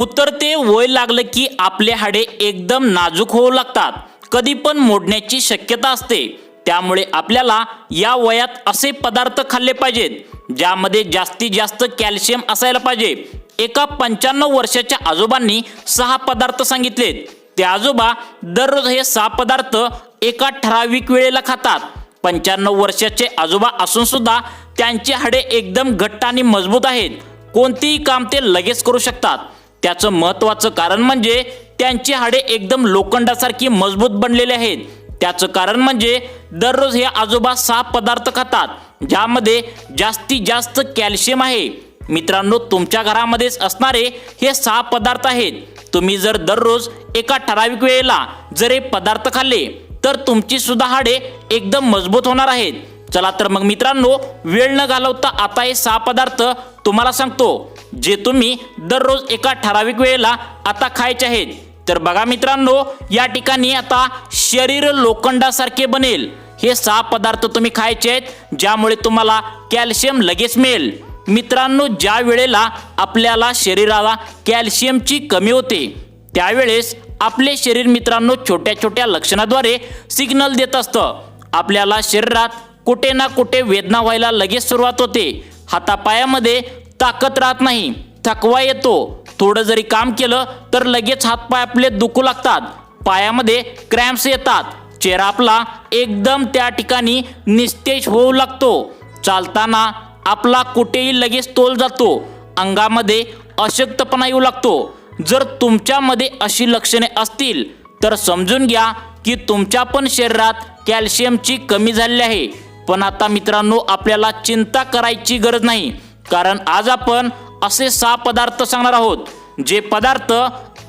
उत्तर ते वय लागलं की आपले हाडे एकदम नाजूक होऊ लागतात. कधी पण मोडण्याची शक्यता असते. त्यामुळे आपल्याला या वयात असे पदार्थ खाल्ले पाहिजेत ज्यामध्ये जास्तीत जास्त कॅल्शियम असायला पाहिजे. एका पंच्याण्णव वर्षाच्या आजोबांनी सहा पदार्थ सांगितलेत. ते आजोबा दररोज हे सहा पदार्थ एका ठराविक वेळेला खातात. पंच्याण्णव वर्षाचे आजोबा असून सुद्धा त्यांचे हाडे एकदम घट्ट आणि मजबूत आहेत. कोणतेही काम ते लगेच करू शकतात. त्याचं महत्त्वाचं कारण म्हणजे त्यांची हाडे एकदम लोखंडासारखी मजबूत बनलेले आहेत. त्याचं कारण म्हणजे दररोज हे आजोबा सहा पदार्थ खातात ज्यामध्ये जास्तीत जास्त कॅल्शियम आहे. मित्रांनो तुमच्या घरामध्येच असणारे हे सहा पदार्थ आहेत. तुम्ही जर दररोज एका ठराविक वेळेला जर हे पदार्थ खाल्ले तर तुमची सुद्धा हाडे एकदम मजबूत होणार आहेत. चला तर मग मित्रांनो वेळ न घालवता आता हे सहा पदार्थ तुम्हाला सांगतो. जे तुम्ही दररोज एका ठराविक वेळेला आता खायचे आहेत. तर बघा मित्रांनो या ठिकाणी आता शरीर लोखंडासारखे बनेल. हे सहा पदार्थ तुम्ही खायचे आहेत ज्यामुळे तुम्हाला कॅल्शियम लगेच मिळेल. मित्रांनो ज्या वेळेला आपल्याला शरीराला कॅल्शियमची कमी होते त्यावेळेस आपले शरीर मित्रांनो छोट्या छोट्या लक्षणाद्वारे सिग्नल देत असतं. आपल्याला शरीरात कुठे ना कुठे वेदना व्हायला लगेच सुरुवात होते. हातापायामध्ये ताकद राहत नाही. थकवा येतो. थोडं जरी काम केलं तर लगेच हातपाय आपले दुखू लागतात. पायामध्ये क्रॅम्प्स येतात. चेहरा आपला एकदम त्या ठिकाणी निस्तेज होऊ लागतो. चालताना आपला कुठेही लगेच तोल जातो. अंगामध्ये अशक्तपणा येऊ लागतो. जर तुमच्यामध्ये अशी लक्षणे असतील तर समजून घ्या की तुमच्या पण शरीरात कॅल्शियमची कमी झालेली आहे. पण आता मित्रांनो आपल्याला चिंता करायची गरज नाही. कारण आज आपण असे सहा पदार्थ सांगणार आहोत जे पदार्थ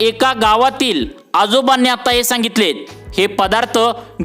एका गावातील आजोबांनी आता हे सांगितलेत. हे पदार्थ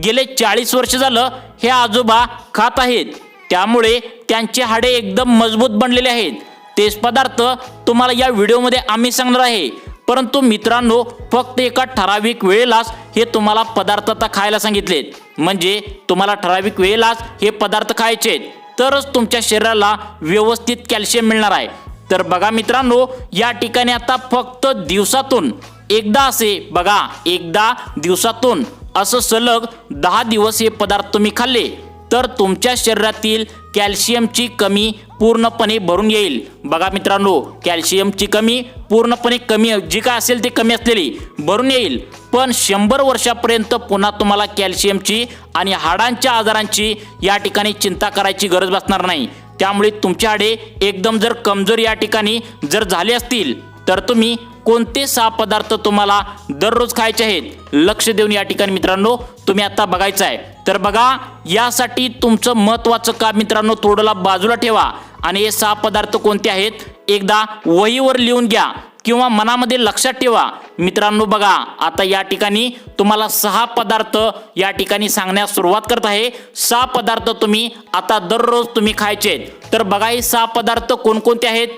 गेले चाळीस वर्ष झालं हे आजोबा खात आहेत. त्यामुळे त्यांचे हाडे एकदम मजबूत बनलेले आहेत. तेच पदार्थ तुम्हाला या व्हिडिओमध्ये आम्ही सांगणार आहे. परंतु मित्रांनो फक्त एका ठराविक वेळेलाच हे तुम्हाला पदार्थ आता खायला सांगितलेत. म्हणजे तुम्हाला ठराविक वेळेलाच हे पदार्थ खायचे आहेत तरच तुमच्या शरीराला व्यवस्थित कॅल्शियम मिळणार आहे. तर बघा मित्रांनो या ठिकाणी आता फक्त दिवसातून एकदा असे बघा एकदा दिवसातून असं सलग दहा दिवस हे पदार्थ तुम्ही खाल्ले. तर तुमच्या शरीरातील कॅल्शियमची कमी पूर्णपणे भरून येईल. बघा मित्रांनो कॅल्शियमची कमी पूर्णपणे कमी जी काय असेल ते कमी असलेली भरून येईल. पण शंभर वर्षापर्यंत पुन्हा तुम्हाला कॅल्शियमची आणि हाडांच्या आजारांची या ठिकाणी चिंता करायची गरज बसणार नाही. त्यामुळे तुमचे हाडे एकदम जर कमजोर या ठिकाणी जर झाले असतील तर तुम्ही कोणते सहा पदार्थ तुम्हाला दररोज खायचे आहेत लक्ष देऊन या ठिकाणी मित्रांनो तुम्ही आता बघायचं आहे. तर बघा यासाठी तुमचं महत्त्वाचं काम मित्रांनो थोडंला बाजूला ठेवा. आणि हे सहा पदार्थ कोणते आहेत एकदा वहीवर लिहून घ्या किंवा मनामध्ये लक्षात ठेवा. मित्रांनो बघा आता या ठिकाणी तुम्हाला सहा पदार्थ या ठिकाणी सांगण्यास सुरुवात करत आहे. सहा पदार्थ तुम्ही आता दररोज तुम्ही खायचे आहेत. तर बघा हे सहा पदार्थ कोणकोणते आहेत?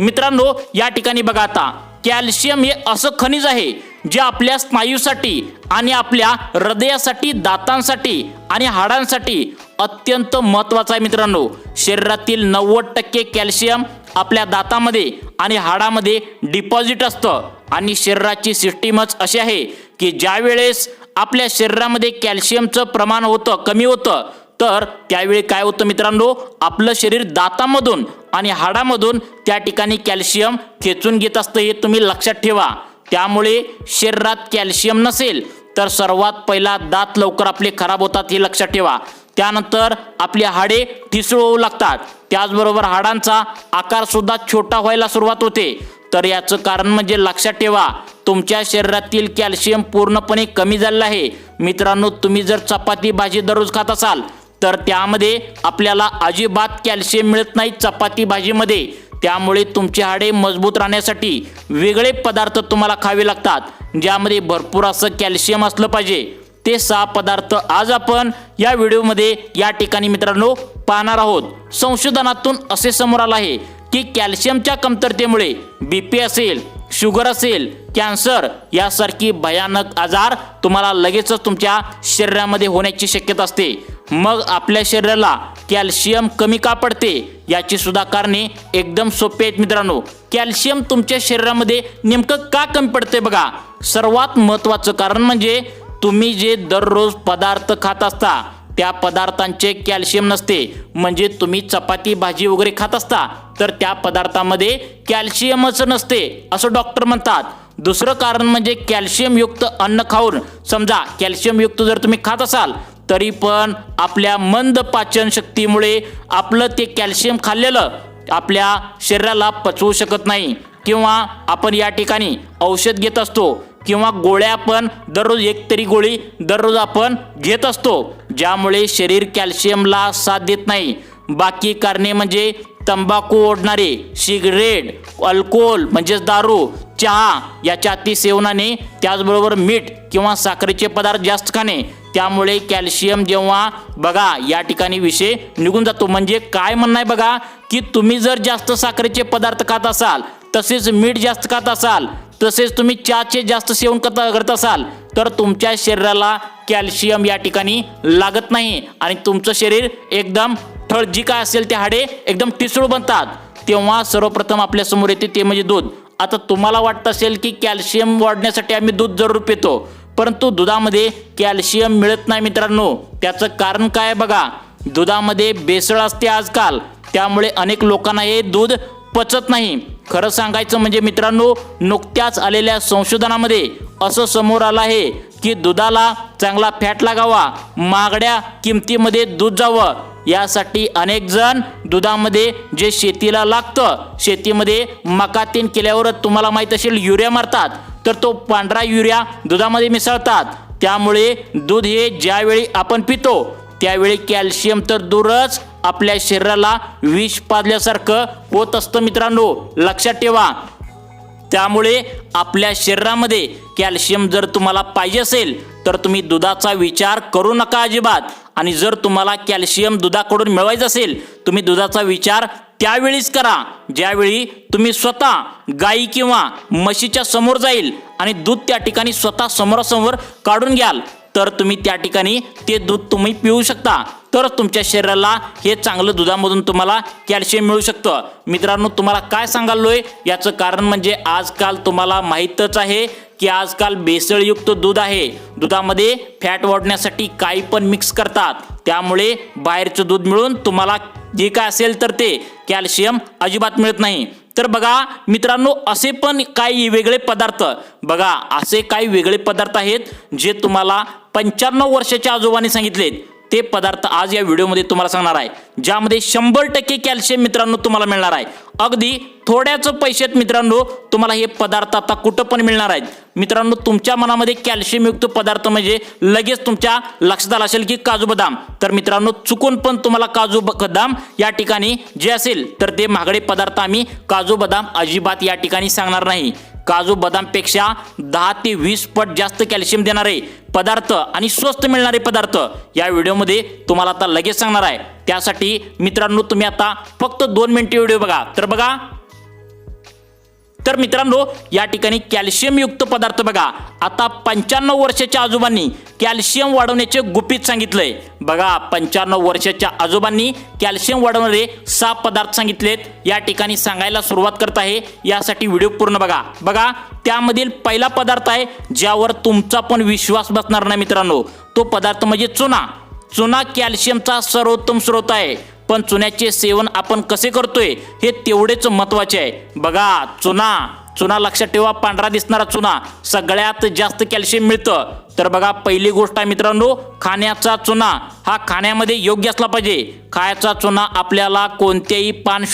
मित्रांनो या ठिकाणी बघा आता कॅल्शियम हे असं खनिज आहे जे आपल्या स्नायूसाठी आणि आपल्या हृदयासाठी दातांसाठी आणि हाडांसाठी अत्यंत महत्वाचं आहे मित्रांनो. शरीरातील नव्वद टक्के कॅल्शियम आपल्या दातामध्ये आणि हाडामध्ये डिपॉझिट असतं. आणि शरीराची सिस्टीमच अशी आहे की ज्या वेळेस आपल्या शरीरामध्ये कॅल्शियमचं प्रमाण होतं कमी होतं तर त्यावेळी काय होतं मित्रांनो? आपलं शरीर दातामधून आणि हाडामधून त्या ठिकाणी कॅल्शियम खेचून घेत असतं हे तुम्ही लक्षात ठेवा. त्यामुळे शरीरात कॅल्शियम नसेल तर सर्वात पहिला दात लवकर आपले खराब होतात हे लक्षात ठेवा. त्यानंतर आपले हाडे ठिसूळ होऊ लागतात. त्याचबरोबर हाडांचा आकार सुद्धा छोटा व्हायला सुरुवात होते. तर याचं कारण म्हणजे लक्षात ठेवा तुमच्या शरीरातील कॅल्शियम पूर्णपणे कमी झालेलं आहे. मित्रांनो तुम्ही जर चपाती भाजी दररोज खात असाल तर त्यामध्ये आपल्याला अजिबात कॅल्शियम मिळत नाही चपाती भाजीमध्ये. त्यामुळे तुमचे हाडे मजबूत राहण्यासाठी वेगळे पदार्थ तुम्हाला खावे लागतात ज्यामध्ये भरपूर असं कॅल्शियम असलं पाहिजे. ते सहा पदार्थ आज आपण या व्हिडिओमध्ये या ठिकाणी मित्रांनो पाहणार आहोत. संशोधनातून असे समोर आलं आहे की कॅल्शियमच्या कमतरतेमुळे बी पी असेल शुगर असेल कॅन्सर यासारखी भयानक आजार तुम्हाला लगेचच तुमच्या शरीरामध्ये होण्याची शक्यता असते. मग आपल्या शरीराला कॅल्शियम कमी का पडते याची सुद्धा कारणे एकदम सोपी आहेत मित्रांनो. कॅल्शियम तुमच्या शरीरामध्ये नेमकं का कमी पडते बघा. सर्वात महत्त्वाचं कारण म्हणजे तुम्ही जे दररोज पदार्थ खात असता त्या पदार्थांचे कॅल्शियम नसते. म्हणजे तुम्ही चपाती भाजी वगैरे खात असता तर त्या पदार्थामध्ये कॅल्शियमच नसते असं डॉक्टर म्हणतात. दुसरं कारण म्हणजे कॅल्शियमयुक्त अन्न खाऊन समजा कॅल्शियमयुक्त जर तुम्ही खात असाल तरी पण आपल्या मंद पाचन शक्तीमुळे आपलं ते कॅल्शियम खाल्लेलं आपल्या शरीराला पचवू शकत नाही. किंवा आपण या ठिकाणी औषध घेत असतो किंवा गोळ्या पण दररोज एक तरी गोळी दररोज आपण घेत असतो ज्यामुळे शरीर कॅल्शियमला साथ देत नाही. बाकी कारणे म्हणजे तंबाखू ओढणारे सिगरेट अल्कोहोल म्हणजेच दारू चहा याच्या अतिसेवनाने त्याचबरोबर मीठ किंवा साखरेचे पदार्थ जास्त खाणे. त्यामुळे कॅल्शियम जेव्हा बघा या ठिकाणी विषय निघून जातो. म्हणजे काय म्हणणं आहे बघा की तुम्ही जर जास्त साखरेचे पदार्थ खात असाल तसेच मीठ जास्त खात असाल तसेच तुम्ही चहाचे जास्त सेवन करता करत असाल तर तुमच्या शरीराला कॅल्शियम या ठिकाणी लागत नाही आणि तुमचं शरीर एकदम ठळ जी काय असेल ते हाडे एकदम ठिसूळ बनतात. तेव्हा सर्वप्रथम आपल्यासमोर येते ते म्हणजे दूध. आता तुम्हाला वाटत असेल की कॅल्शियम वाढण्यासाठी आम्ही दूध जरूर पितो परंतु दुधामध्ये कॅल्शियम मिळत नाही मित्रांनो. त्याचं कारण काय बघा दुधामध्ये बेसळ असते आजकाल. त्यामुळे अनेक लोकांना हे दूध पचत नाही. खरं सांगायचं म्हणजे मित्रांनो नुकत्याच आलेल्या संशोधनामध्ये असं समोर आलं आहे की दुधाला चांगला फॅट लागावा महागड्या किमतीमध्ये दूध जावं. यासाठी अनेक जण दुधामध्ये जे शेतीला लागतं शेतीमध्ये मकातीन केल्यावर तुम्हाला माहीत असेल युरिया मारतात. तर तो पांढरा युरिया दुधामध्ये मिसळतात. त्यामुळे दूध हे ज्यावेळी आपण पितो त्यावेळी कॅल्शियम तर दूरच आपल्या शरीराला विष पाजल्यासारखं होत असतं मित्रांनो. लक्षात ठेवा. त्यामुळे आपल्या शरीरामध्ये कॅल्शियम जर तुम्हाला पाहिजे असेल तर तुम्ही दुधाचा विचार करू नका अजिबात. आणि जर तुम्हाला कॅल्शियम दुधाकडून मिळवायचं असेल तुम्ही दुधाचा विचार त्यावेळीच करा. ज्यावेळी तुम्ही स्वतः गाई किंवा म्हशीच्या समोर जाईल आणि दूध त्या ठिकाणी स्वतः समोरासमोर काढून घ्याल तर तुम्ही त्या ठिकाणी ते दूध तुम्ही पिऊ शकता. तर तुमच्या शरीराला हे चांगलं दुधामधून तुम्हाला कॅल्शियम मिळू शकतं. मित्रांनो तुम्हाला काय सांगालोय? याचं कारण म्हणजे आजकाल तुम्हाला माहीतच आहे की आजकाल बेसळयुक्त दूध आहे. दुधामध्ये फॅट वाढण्यासाठी काही पण मिक्स करतात. त्यामुळे बाहेरचं दूध मिळून तुम्हाला जे काय असेल तर ते कॅल्शियम अजिबात मिळत नाही. तर बघा मित्रांनो असे पण काही वेगळे पदार्थ. बघा असे काही वेगळे पदार्थ आहेत जे तुम्हाला पंच्याण्णव वर्षाच्या आजोबांनी सांगितलेत. ते पदार्थ आज या व्हिडिओमध्ये तुम्हाला सांगणार आहे ज्यामध्ये शंभर टक्के कॅल्शियम मित्रांनो तुम्हाला मिळणार आहे. अगदी थोड्याच पैशात मित्रांनो तुम्हाला हे पदार्थ आता कुठं पण मिळणार आहेत. मित्रांनो तुमच्या मनामध्ये कॅल्शियमयुक्त पदार्थ म्हणजे लगेच तुमच्या लक्षात आलं असेल की काजू बदाम. तर मित्रांनो चुकून पण तुम्हाला काजू ब- बदाम या ठिकाणी जे असेल तर ते महागडे पदार्थ आम्ही काजू बदाम अजिबात या ठिकाणी सांगणार नाही. काजू बदामपेक्षा दहा ते वीस पट जास्त कॅल्शियम देणारे पदार्थ आणि स्वस्त मिळणारे पदार्थ या व्हिडिओमध्ये तुम्हाला आता लगेच सांगणार आहे. त्यासाठी मित्रांनो तुम्ही आता फक्त दोन मिनिटे व्हिडिओ बघा. तर बघा तर मित्रांनो या ठिकाणी कॅल्शियमयुक्त पदार्थ बघा. आता पंच्याण्णव वर्षाच्या आजोबांनी कॅल्शियम वाढवण्याचे गुपित सांगितलंय. बघा पंच्याण्णव वर्षाच्या आजोबांनी कॅल्शियम वाढवणारे सहा पदार्थ सांगितलेत. या ठिकाणी सांगायला सुरुवात करत आहे. यासाठी व्हिडिओ पूर्ण बघा. बघा त्यामधील पहिला पदार्थ आहे ज्यावर तुमचा पण विश्वास बसणार नाही मित्रांनो. तो पदार्थ म्हणजे चुना. चुना कॅल्शियमचा सर्वोत्तम स्रोत आहे. पण चुन्याचे सेवन आपण कसे करतोय हे तेवढेच महत्त्वाचे आहे. बघा चुना. चुना लक्षात ठेवा पांढरा दिसणारा चुना. सगळ्यात जास्त कॅल्शियम मिळतं. तर बघा पहिली गोष्ट आहे मित्रांनो खाण्याचा चुना. हा खाण्यामध्ये योग्य असला पाहिजे. खायचा चुना आपल्याला कोणत्याही पान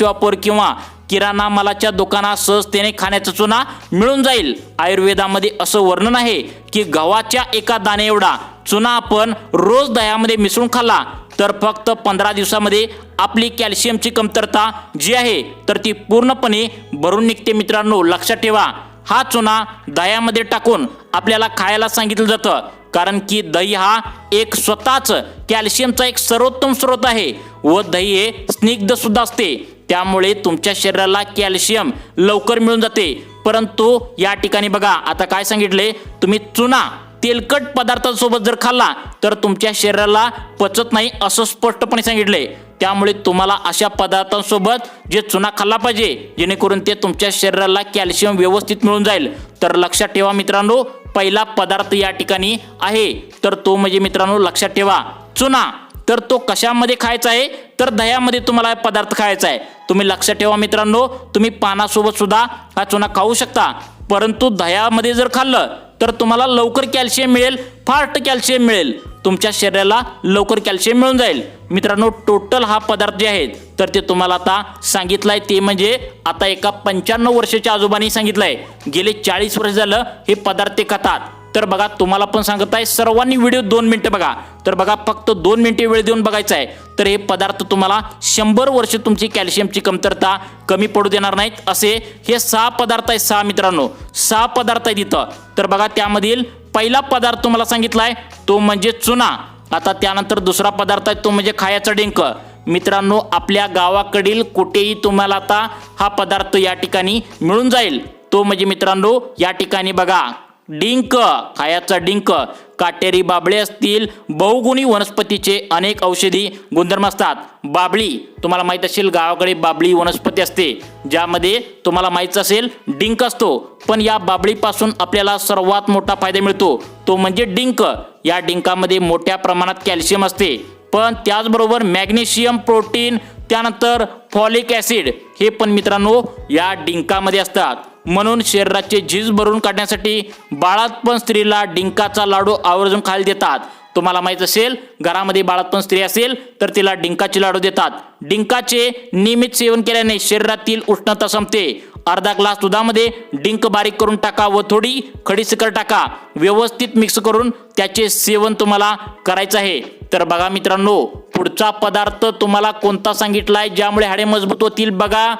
किंवा किराणा मालाच्या दुकानात सहजतेने खाण्याचा चुना मिळून जाईल. आयुर्वेदामध्ये असं वर्णन आहे की गव्हाच्या एका दाणे एवढा चुना आपण रोज दह्यामध्ये मिसळून खाल्ला तर फक्त पंधरा दिवसामध्ये आपली कॅल्शियमची कमतरता जी आहे तर ती पूर्णपणे भरून निघते मित्रांनो. लक्षात ठेवा हा चुना दह्यामध्ये टाकून आपल्याला खायला सांगितलं जातं कारण की दही हा एक स्वतःच कॅल्शियमचा एक सर्वोत्तम स्रोत आहे व दही हे स्निग्ध सुद्धा असते. त्यामुळे तुमच्या शरीराला कॅल्शियम लवकर मिळून जाते. परंतु या ठिकाणी बघा आता काय सांगितले? तुम्ही चुना तेलकट पदार्थांसोबत जर खाल्ला तर तुमच्या शरीराला पचत नाही असं स्पष्टपणे सांगितले. त्यामुळे तुम्हाला अशा पदार्थांसोबत जे चुना खाल्ला पाहिजे जेणेकरून ते तुमच्या शरीराला कॅल्शियम व्यवस्थित मिळून जाईल. तर लक्षात ठेवा मित्रांनो पहिला पदार्थ या ठिकाणी आहे. तर तो म्हणजे मित्रांनो लक्षात ठेवा. चुना. तर तो कशामध्ये खायचा आहे? तर दह्यामध्ये तुम्हाला पदार्थ खायचा आहे. तुम्ही लक्षात ठेवा मित्रांनो. तुम्ही पानासोबत सुद्धा हा चुना खाऊ शकता. परंतु दह्यामध्ये जर खाल्लं तर तुम्हाला लवकर कॅल्शियम मिळेल फास्ट कॅल्शियम मिळेल. तुमच्या शरीराला लवकर कॅल्शियम मिळून जाईल. मित्रांनो टोटल हा पदार्थ जे आहेत तर ते तुम्हाला आता सांगितलंय. ते म्हणजे आता एका पंच्याण्णव वर्षाच्या आजोबांनी सांगितलंय. गेले चाळीस वर्ष झालं हे पदार्थ ते खातात. तर बघा तुम्हाला पण सांगत आहे सर्वांनी व्हिडिओ दोन मिनिटं बघा. तर बघा फक्त दोन मिनिटे वेळ देऊन बघायचं आहे. तर हे पदार्थ तुम्हाला शंभर वर्ष तुमची कॅल्शियमची कमतरता कमी पडू देणार नाहीत. असे हे सहा पदार्थ आहेत सहा मित्रांनो. सहा पदार्थ आहेत इथं. तर बघा त्यामधील पहिला पदार्थ तुम्हाला सांगितलाय तो म्हणजे चुना. आता त्यानंतर दुसरा पदार्थ आहे तो म्हणजे खायाचा डिंक. मित्रांनो आपल्या गावाकडील कुठेही तुम्हाला आता हा पदार्थ या ठिकाणी मिळून जाईल. तो म्हणजे मित्रांनो या ठिकाणी बघा. डिंक खायाचा डिंक. काटेरी बाबळे असतील बहुगुणी वनस्पतीचे अनेक औषधी गुणधर्म असतात. बाबळी तुम्हाला माहीत असेल गावाकडे बाबळी वनस्पती असते. ज्यामध्ये तुम्हाला माहीत असेल डिंक असतो. पण या बाबळीपासून आपल्याला सर्वात मोठा फायदा मिळतो. तो म्हणजे डिंक. या डिंकामध्ये मोठ्या प्रमाणात कॅल्शियम असते. पण त्याचबरोबर मॅग्नेशियम प्रोटीन त्यानंतर फॉलिक ॲसिड हे पण मित्रांनो या डिंकामध्ये असतात. म्हणून शरीराचे झीज भरून काढण्यासाठी बाळातपण स्त्रीला डिंकाचा लाडू आवर्जून खायला देतात. तुम्हाला माहीत असेल घरामध्ये बाळातपण स्त्री असेल तर तिला डिंकाचे लाडू देतात. डिंकाचे नियमित सेवन केल्याने शरीरातील उष्णता संपते. अर्धा ग्लास दुधामध्ये डिंक बारीक करून टाका व थोडी खडीसकर टाका. व्यवस्थित मिक्स करून त्याचे सेवन तुम्हाला करायचं आहे. तर बघा मित्रांनो पुढचा पदार्थ तुम्हाला कोणता सांगितलाय ज्यामुळे हाडे मजबूत होतील बघा.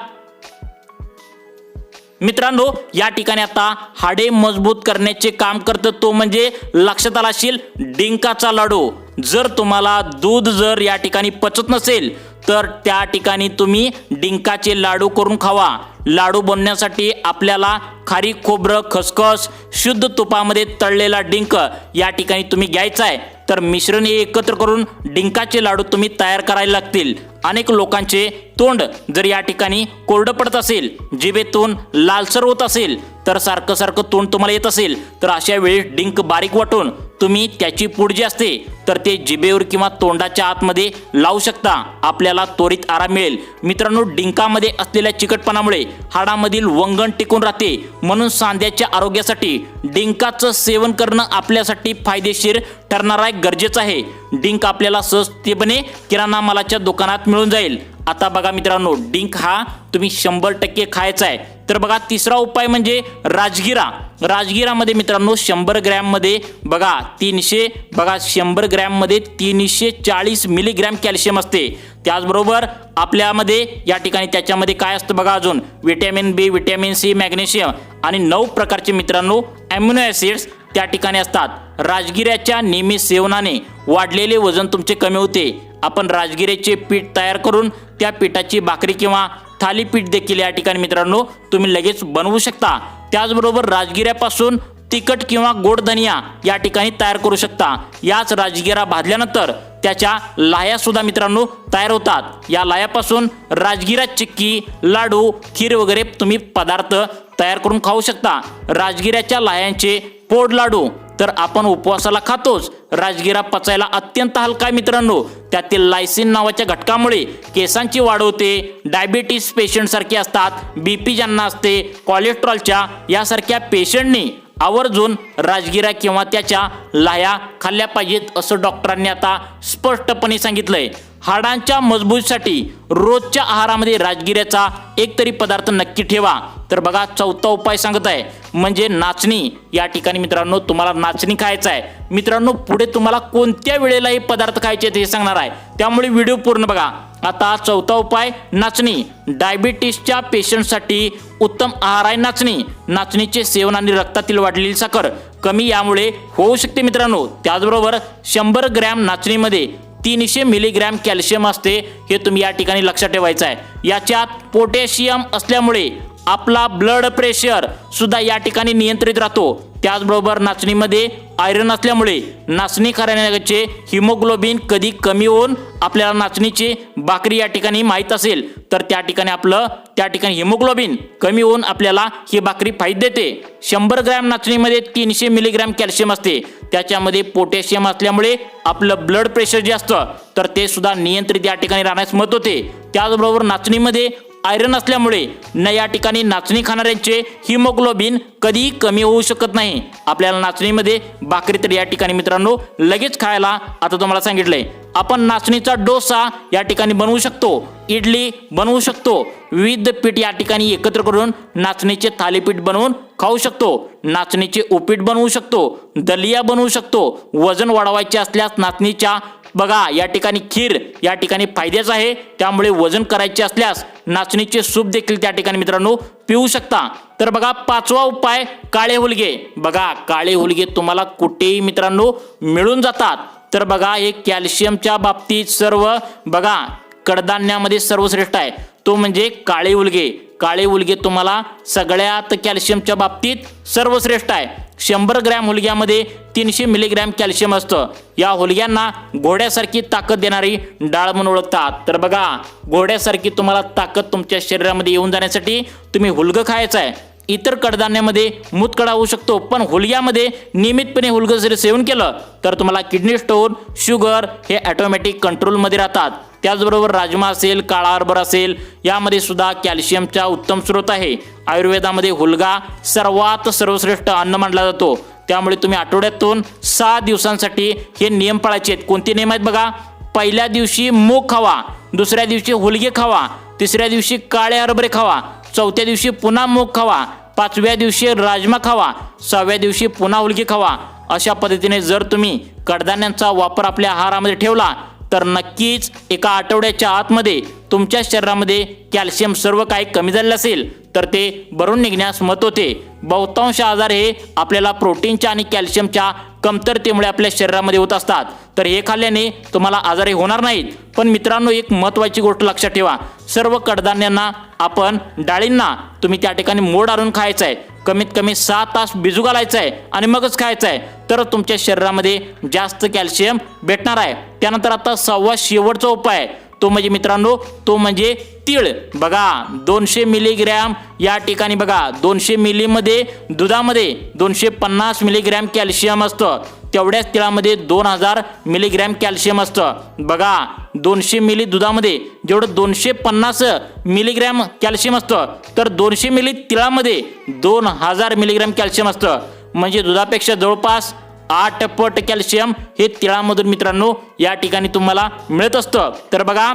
मित्रांनो या ठिकाणी आता हाडे मजबूत करण्याचे काम करतं. तो म्हणजे लक्षात आला असेल डिंकाचा लाडू. जर तुम्हाला दूध जर या ठिकाणी पचत नसेल तर त्या ठिकाणी तुम्ही डिंकाचे लाडू करून खावा. लाडू बनण्यासाठी आपल्याला खारी खोबरं खसखस शुद्ध तुपामध्ये तळलेला डिंक या ठिकाणी तुम्ही घ्यायचा आहे. तर मिश्रण हे एकत्र करून डिंकाचे लाडू तुम्ही तयार करायला लागतील. अनेक लोकांचे तोंड जर या ठिकाणी कोरडं पडत असेल जिबेतून लालसर होत असेल तर सारखं सारखं तोंड तुम्हाला येत असेल. तर अशा वेळी डिंक बारीक वाटून तुम्ही त्याची पूड जी असते तर ते जिभेवर किंवा तोंडाच्या आतमध्ये लावू शकता. आपल्याला त्वरित आराम मिळेल. मित्रांनो डिंकामध्ये असलेल्या चिकटपणामुळे हाडामधील वंगण टिकून राहते. म्हणून सांध्याच्या आरोग्यासाठी डिंकाचं सेवन करणं आपल्यासाठी फायदेशीर ठरणार आहे गरजेचं आहे. डिंक आपल्याला सहजतेपणे किराणा मालाच्या दुकानात मिळून जाईल. आता बघा मित्रांनो डिंक हा तुम्ही शंभर टक्के खायचा आहे तर बघा तिसरा उपाय म्हणजे राजगिरा. राजगिरामध्ये मित्रांनो शंभर ग्रॅममध्ये बघा तीनशे बघा शंभर ग्रॅममध्ये तीनशे चाळीस मिलीग्रॅम कॅल्शियम असते. त्याचबरोबर आपल्यामध्ये या ठिकाणी त्याच्यामध्ये काय असतं बघा अजून? Vitamin B vitamin C magnesium आणि नऊ प्रकारचे मित्रांनो ॲम्युनो ॲसिड्स त्या ठिकाणी असतात. राजगिऱ्याच्या नियमित सेवनाने वाढलेले वजन तुमचे कमी होते. आपण राजगिऱ्याचे पीठ तयार करून त्या पिठाची भाकरी किंवा थालीपीठ देखील या ठिकाणी मित्रांनो तुम्ही लगेच बनवू शकता. त्याचबरोबर राजगिऱ्यापासून तिखट किंवा गोड धनिया या ठिकाणी तयार करू शकता. याच राजगिरा भाजल्यानंतर त्याच्या लाया सुद्धा मित्रांनो तयार होतात. या लायापासून राजगिरा चिक्की लाडू खीर वगैरे तुम्ही पदार्थ तयार करून खाऊ शकता. राजगिऱ्याच्या लाह्यांचे पोड लाडू. तर आपण उपवासाला खातोच. राजगिरा पचायला अत्यंत हलका आहे मित्रांनो. त्यातील लायसिन नावाच्या घटकामुळे केसांची वाढ होते. डायबिटीस पेशंट सारखे असतात बीपी ज्यांना असते कोलेस्ट्रॉलच्या यासारख्या पेशंटनी आवर्जून राजगिरा किंवा त्याच्या लाया खाल्ल्या पाहिजेत असं डॉक्टरांनी आता स्पष्टपणे सांगितलंय. हाडांच्या मजबूतीसाठी रोजच्या आहारामध्ये राजगिऱ्याचा एक तरी पदार्थ नक्की ठेवा. तर बघा चौथा उपाय सांगत आहे. म्हणजे नाचणी. या ठिकाणी मित्रांनो तुम्हाला नाचणी खायचं आहे. मित्रांनो पुढे तुम्हाला कोणत्या वेळेला हे पदार्थ खायचे आहेत हे सांगणार आहे. त्यामुळे व्हिडिओ पूर्ण बघा. आता चौथा उपाय नाचणी. डायबिटीसच्या पेशंटसाठी उत्तम आहार आहे नाचणी. नाचणीचे सेवन आणि रक्तातील वाढलेली साखर कमी यामुळे होऊ शकते मित्रांनो. त्याचबरोबर शंभर ग्रॅम नाचणीमध्ये तीनशे मिलीग्रॅम कॅल्शियम असते हे तुम्ही या ठिकाणी लक्षात ठेवायचं आहे. याच्यात पोटॅशियम असल्यामुळे आपला ब्लड प्रेशर सुद्धा या ठिकाणी नियंत्रित राहतो. त्याचबरोबर नाचणीमध्ये आयरन असल्यामुळे नाचणी करण्याचे हिमोग्लोबिन कधी कमी होऊन आपल्याला नाचणीची भाकरी या ठिकाणी माहीत असेल तर त्या ठिकाणी आपलं त्या ठिकाणी हिमोग्लोबिन कमी होऊन आपल्याला ही भाकरी फायदा देते. शंभर ग्रॅम नाचणीमध्ये तीनशे मिलीग्रॅम कॅल्शियम असते. त्याच्यामध्ये पोटॅशियम असल्यामुळे आपलं ब्लड प्रेशर जे असतं तर ते सुद्धा नियंत्रित या ठिकाणी राहण्यास मत होते. त्याचबरोबर नाचणीमध्ये आयरन असल्यामुळे न या ठिकाणी नाचणी खाणाऱ्यांचे हिमोग्लोबिन कधीही कमी होऊ शकत नाही. आपल्याला नाचणीमध्ये भाकरी तर या ठिकाणी मित्रांनो लगेच खायला आता तुम्हाला सांगितलंय. आपण नाचणीचा डोसा या ठिकाणी बनवू शकतो इडली बनवू शकतो विविध पीठ या ठिकाणी एकत्र करून नाचणीचे थालीपीठ बनवून खाऊ शकतो नाचणीचे उपीट बनवू शकतो दलिया बनवू शकतो वजन वाढवायचे असल्यास नाचणीच्या बघा या ठिकाणी खीर या ठिकाणी फायद्याचं आहे. त्यामुळे वजन करायचे असल्यास नाचणीचे सूप देखील त्या ठिकाणी मित्रांनो पिऊ शकता. तर बघा पाचवा उपाय काळे हुलगे. बघा काळे हुलगे तुम्हाला कुठेही मित्रांनो मिळून जातात. तर बघा हे कॅल्शियमच्या बाबतीत सर्व बघा कडधान्यामध्ये सर्वश्रेष्ठ आहे. तो म्हणजे काळे उलगे काळे उलगे तुम्हाला सगळ्यात कॅल्शियमच्या बाबतीत सर्वश्रेष्ठ आहे. शंभर ग्रॅम हुलग्यामध्ये तीनशे मिलीग्रॅम कॅल्शियम असतं. या हुलग्यांना घोड्यासारखी ताकद देणारी डाळ म्हणून ओळखतात. तर बघा घोड्यासारखी तुम्हाला ताकद तुमच्या शरीरामध्ये येऊन जाण्यासाठी तुम्ही हुलगं खायचं आहे. इतर कडधान्यामध्ये मूतकडा होऊ शकतो. पण हुलग्यामध्ये नियमितपणे हुलगं जर सेवन केलं तर तुम्हाला किडनी स्टोन शुगर हे ॲटोमॅटिक कंट्रोलमध्ये राहतात. त्याचबरोबर राजमा असेल काळा हरभर असेल यामध्ये सुद्धा कॅल्शियमचा उत्तम स्रोत आहे. आयुर्वेदामध्ये हुलगा सर्वात सर्वश्रेष्ठ अन्न मानला जातो. त्यामुळे तुम्ही आठवड्यातून सहा दिवसांसाठी हे नियम पाळायचे आहेत. कोणते नियम आहेत बघा? पहिल्या दिवशी मूग खावा दुसऱ्या दिवशी हुलगे खावा तिसऱ्या दिवशी काळे हरभरे खावा. चौथ्या दिवशी पुन्हा मूग खावा पाचव्या दिवशी राजमा खावा सहाव्या दिवशी पुन्हा उलगी खावा. अशा पद्धतीने जर तुम्ही कडधान्यांचा वापर आपल्या आहारामध्ये ठेवला तर नक्कीच एका आठवड्याच्या आतमध्ये तुमच्या शरीरामध्ये कॅल्शियम सर्व काही कमी झालेलं असेल. तर ते भरून निघण्यास मत होते. बहुतांश आजार हे आपल्याला प्रोटीनच्या आणि कॅल्शियमच्या कमतरतेमुळे आपल्या शरीरामध्ये होत असतात. तर हे खाल्ल्याने तुम्हाला आजारी होणार नाहीत. पण मित्रांनो एक महत्त्वाची गोष्ट लक्षात ठेवा. सर्व कडधान्यांना आपण डाळींना तुम्ही त्या ठिकाणी मोड आणून खायचं आहे कमीत कमी सहा तास भिजू घालायचं आहे आणि मगच खायचं आहे तर तुमच्या शरीरामध्ये जास्त कॅल्शियम भेटणार आहे. त्यानंतर आता सव्वा शेवटचा उपाय. आहे तो म्हणजे मित्रांनो तो म्हणजे तीळ. बघा दोनशे मिलीग्रॅम या ठिकाणी बघा दोनशे मिलीमध्ये दुधामध्ये दोनशे पन्नास मिलीग्रॅम कॅल्शियम असतं. तेवढ्याच तिळामध्ये दोन हजार मिलीग्रॅम कॅल्शियम असतं. बघा दोनशे मिली दुधामध्ये जेवढं दोनशे पन्नास मिलीग्रॅम कॅल्शियम असतं तर दोनशे मिली तिळामध्ये दोन हजार मिलीग्रॅम कॅल्शियम असतं. म्हणजे दुधापेक्षा जवळपास आठ पट कॅल्शियम हे तिळामधून मित्रांनो या ठिकाणी तुम्हाला मिळत असतं. तर बघा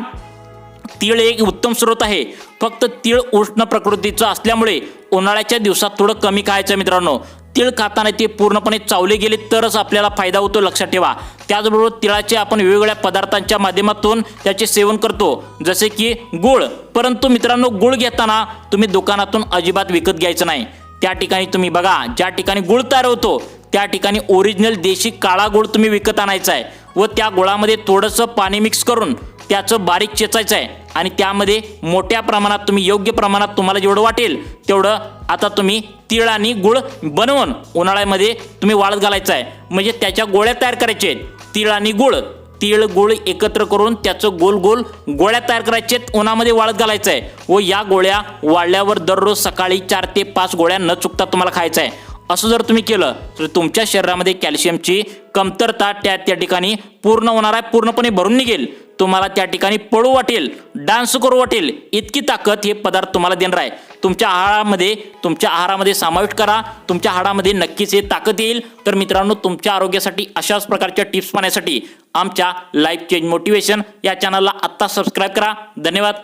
तीळ एक उत्तम स्रोत आहे. फक्त तीळ उष्ण प्रकृतीचं असल्यामुळे उन्हाळ्याच्या दिवसात थोडं कमी खायचं मित्रांनो. तीळ खाताना ते पूर्णपणे चावले गेले तरच आपल्याला फायदा होतो लक्षात ठेवा. त्याचबरोबर तिळाचे आपण वेगवेगळ्या पदार्थांच्या माध्यमातून त्याचे सेवन करतो. जसे की गुळ. परंतु मित्रांनो गुळ घेताना तुम्ही दुकानातून अजिबात विकत घ्यायचं नाही. त्या ठिकाणी तुम्ही बघा ज्या ठिकाणी गुळ तयार होतो त्या ठिकाणी ओरिजिनल देशी काळा गुळ तुम्ही विकत आणायचा आहे व त्या गुळामध्ये थोडंसं पाणी मिक्स करून त्याचं बारीक चेचायचं आहे आणि त्यामध्ये मोठ्या प्रमाणात तुम्ही योग्य प्रमाणात तुम्हाला जेवढं वाटेल तेवढं आता तुम्ही तीळ आणि गुळ बनवून उन्हाळ्यामध्ये तुम्ही वाळत घालायचं आहे. म्हणजे त्याच्या गोळ्या तयार करायच्या आहेत. तीळ आणि गुळ. तीळ गुळ एकत्र करून त्याचं गोल गोल गोळ्या तयार करायचे उन्हामध्ये वाळत घालायचं आहे. व या गोळ्या वाळल्यावर दररोज सकाळी चार ते पाच गोळ्या न चुकता तुम्हाला खायचं आहे. असं जर तुम्ही केलं तर तुमच्या शरीरामध्ये कॅल्शियमची कमतरता त्या त्या ठिकाणी पूर्ण होणार आहे पूर्णपणे भरून निघेल. तुम्हाला त्या ठिकाणी पळू वाटेल डान्स करू वाटेल इतकी ताकद हे पदार्थ तुम्हाला देणार आहे. तुमच्या आहारामध्ये तुमच्या आहारामध्ये समाविष्ट करा तुमच्या आहारामध्ये नक्कीच हे ताकद येईल. तर मित्रांनो तुमच्या आरोग्यासाठी अशाच प्रकारच्या टिप्स पाहण्यासाठी आमच्या लाईफ चेंज मोटिवेशन या चॅनलला आत्ता सबस्क्राईब करा. धन्यवाद.